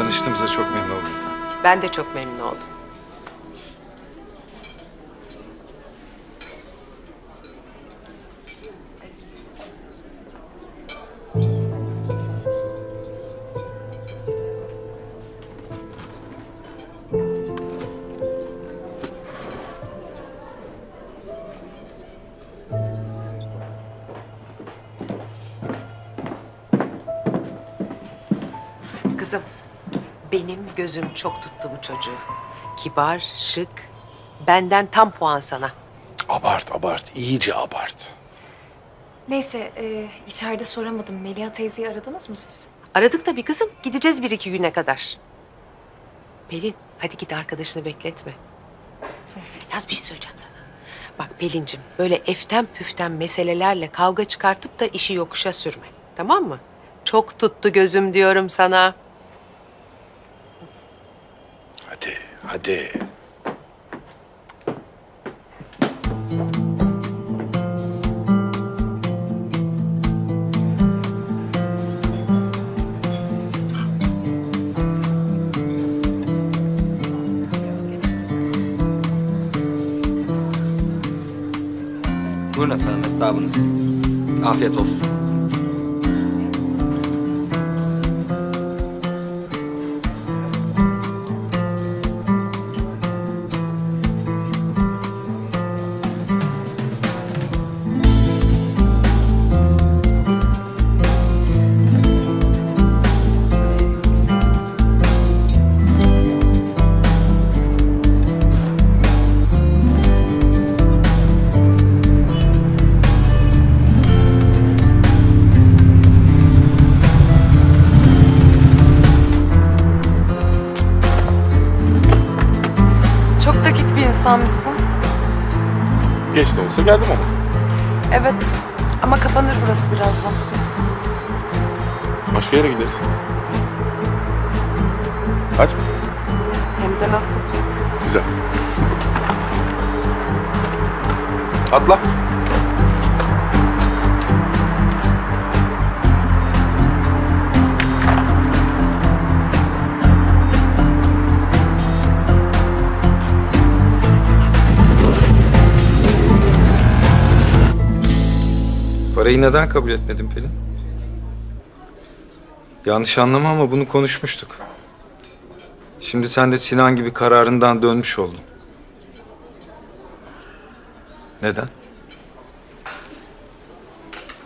Tanıştığımıza çok memnun oldum. Ben de çok memnun oldum. Benim gözüm çok tuttu bu çocuğu. Kibar, şık, benden tam puan sana. Abart abart, iyice abart. Neyse, e, içeride soramadım. Melia teyzeyi aradınız mı siz? Aradık tabii kızım, gideceğiz bir iki güne kadar. Pelin, hadi git arkadaşını bekletme. Yaz bir şey söyleyeceğim sana. Bak Pelin'cim, böyle eften püften meselelerle kavga çıkartıp da işi yokuşa sürme. Tamam mı? Çok tuttu gözüm diyorum sana. Hadi. Buyurun efendim hesabınız. Afiyet olsun. İnsanmışsın. Geç de olsa geldim ama. Evet. Ama kapanır burası birazdan. Başka yere gideriz. Aç mısın? Hem de nasıl? Güzel. Atla. Parayı neden kabul etmedin Pelin? Yanlış anlama ama bunu konuşmuştuk. Şimdi sen de Sinan gibi kararından dönmüş oldun. Neden?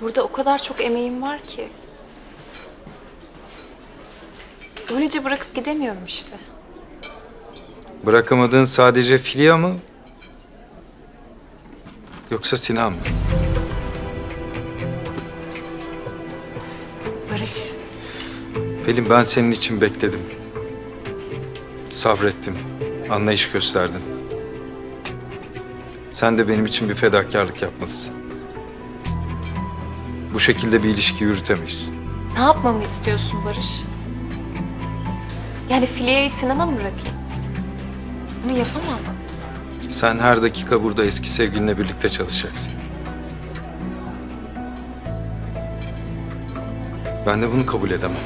Burada o kadar çok emeğim var ki. Öylece bırakıp gidemiyorum işte. Bırakamadığın sadece Filya mı? Yoksa Sinan mı? Barış, Pelin ben senin için bekledim. Sabrettim. Anlayış gösterdim. Sen de benim için bir fedakarlık yapmalısın. Bu şekilde bir ilişki yürütemeyiz. ne yapmamı istiyorsun Barış? Yani Filya'yı Sinan'a mı bırakayım? Bunu yapamam. Sen her dakika burada eski sevgilinle birlikte çalışacaksın. Ben de bunu kabul edemem.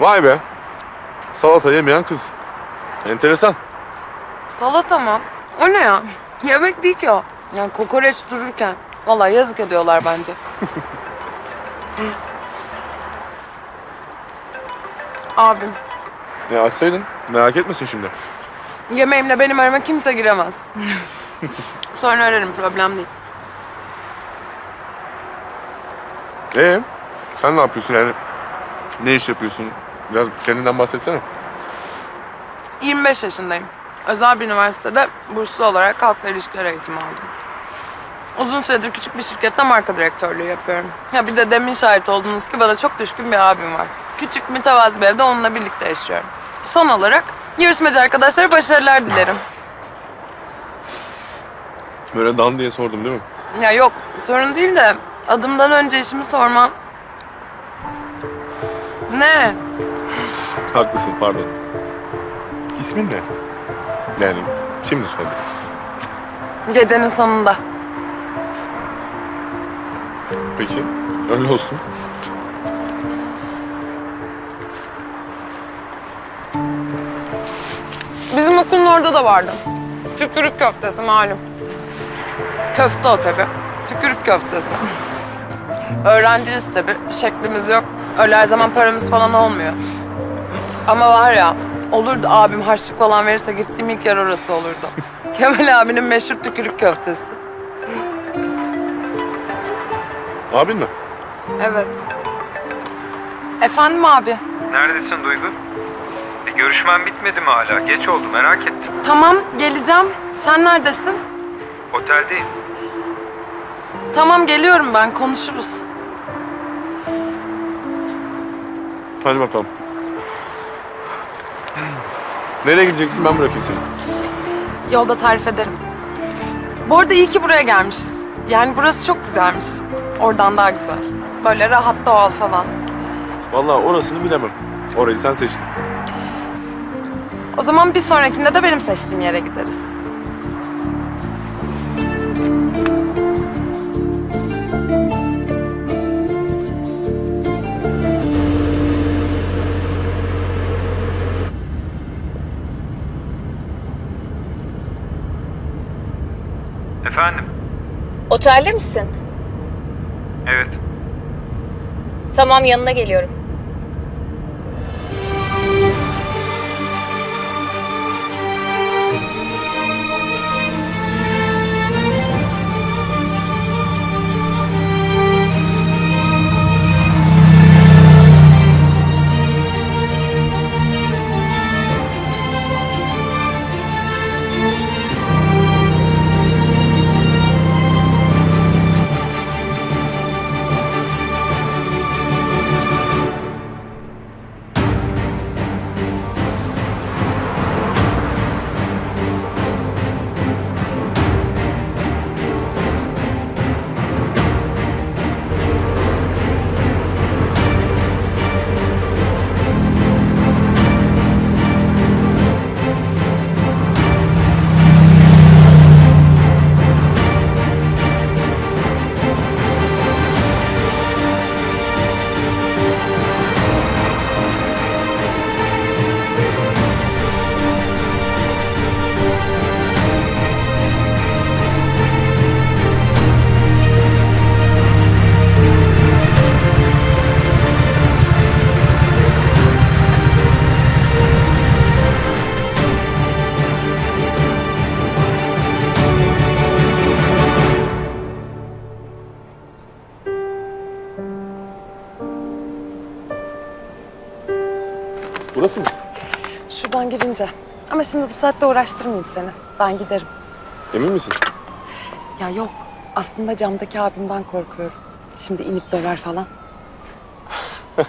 Vay be. Salata yemeyen kız. Enteresan. Salata mı? O ne ya? Yemek değil ki o. Yani kokoreç dururken. Vallahi yazık ediyorlar bence. Abim, Ya açsaydın. Merak etmesin şimdi. yemeğimle benim arama kimse giremez. Sonra ararım, problem değil. Ee, sen ne yapıyorsun yani? Ne iş yapıyorsun? Biraz kendinden bahsetsene. 25 yaşındayım. Özel bir üniversitede burslu olarak halkla ilişkiler eğitimi aldım. Uzun süredir küçük bir şirkette marka direktörlüğü yapıyorum. Ya bir de demin şahit olduğunuz ki bana çok düşkün bir abim var. Küçük mütevazı bir evde onunla birlikte yaşıyorum. Son olarak yarışmacı arkadaşlara başarılar dilerim. Böyle dan diye sordum değil mi? Ya yok sorun değil de adımdan önce işimi sorman Ne? Haklısın pardon. İsmin ne? Yani şimdi söyle. Gecenin sonunda. Peki öyle olsun. Bizim okulun orada da vardı. Tükürük köftesi malum. Köfte o tabii. Tükürük köftesi. Öğrenciyiz tabii. Şeklimiz yok. Öyle her zaman paramız falan olmuyor. Ama var ya, olurdu abim harçlık falan verirse gittiğim ilk yer orası olurdu. Kemal abinin meşhur tükürük köftesi. Abin mi? Evet. Efendim abi? Neredesin Duygu? E, görüşmen bitmedi mi hala? Geç oldu merak ettim. Tamam, geleceğim. Sen neredesin? Oteldeyim. Tamam, geliyorum ben. Konuşuruz. Hadi bakalım. Nereye gideceksin ben bırakayım seni. Yolda tarif ederim. Bu arada iyi ki buraya gelmişiz. Yani burası çok güzelmiş. Oradan daha güzel. Böyle rahat doğal falan. Vallahi orasını bilemem. Orayı sen seçtin. O zaman bir sonrakinde de benim seçtiğim yere gideriz. Efendim? Otelde misin? Evet. Tamam yanına geliyorum. Şuradan girince. Ama şimdi bu saatte uğraştırmayayım seni. Ben giderim. Emin misin? Ya yok. Aslında camdaki abimden korkuyorum. Şimdi inip döver falan.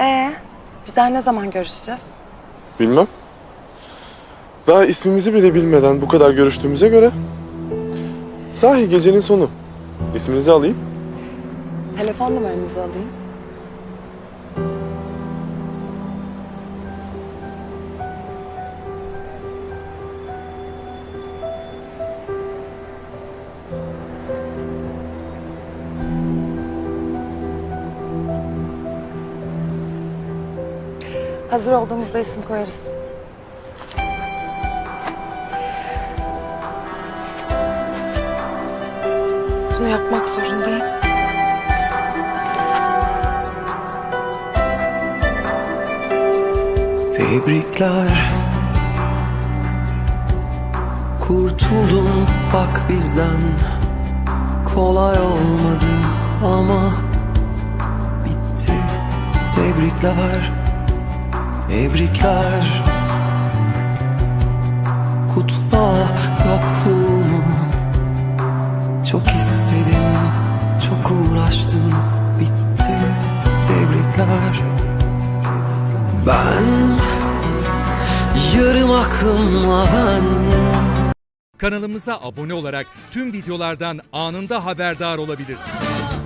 ee, bir daha ne zaman görüşeceğiz? Bilmem. Daha ismimizi bile bilmeden bu kadar görüştüğümüze göre... Sahi gecenin sonu. İsminizi alayım. Telefon numaranızı alayım. Hazır olduğumuzda isim koyarız. Bunu yapmak zorundayım. Tebrikler Kurtuldun bak bizden Kolay olmadı ama Bitti Tebrikler Tebrikler. Kutla yokluğumu. Çok istedim Çok uğraştım Bitti. Tebrikler. Ben yarım aklımla ben. Kanalımıza abone olarak tüm videolardan anında haberdar olabilirsiniz.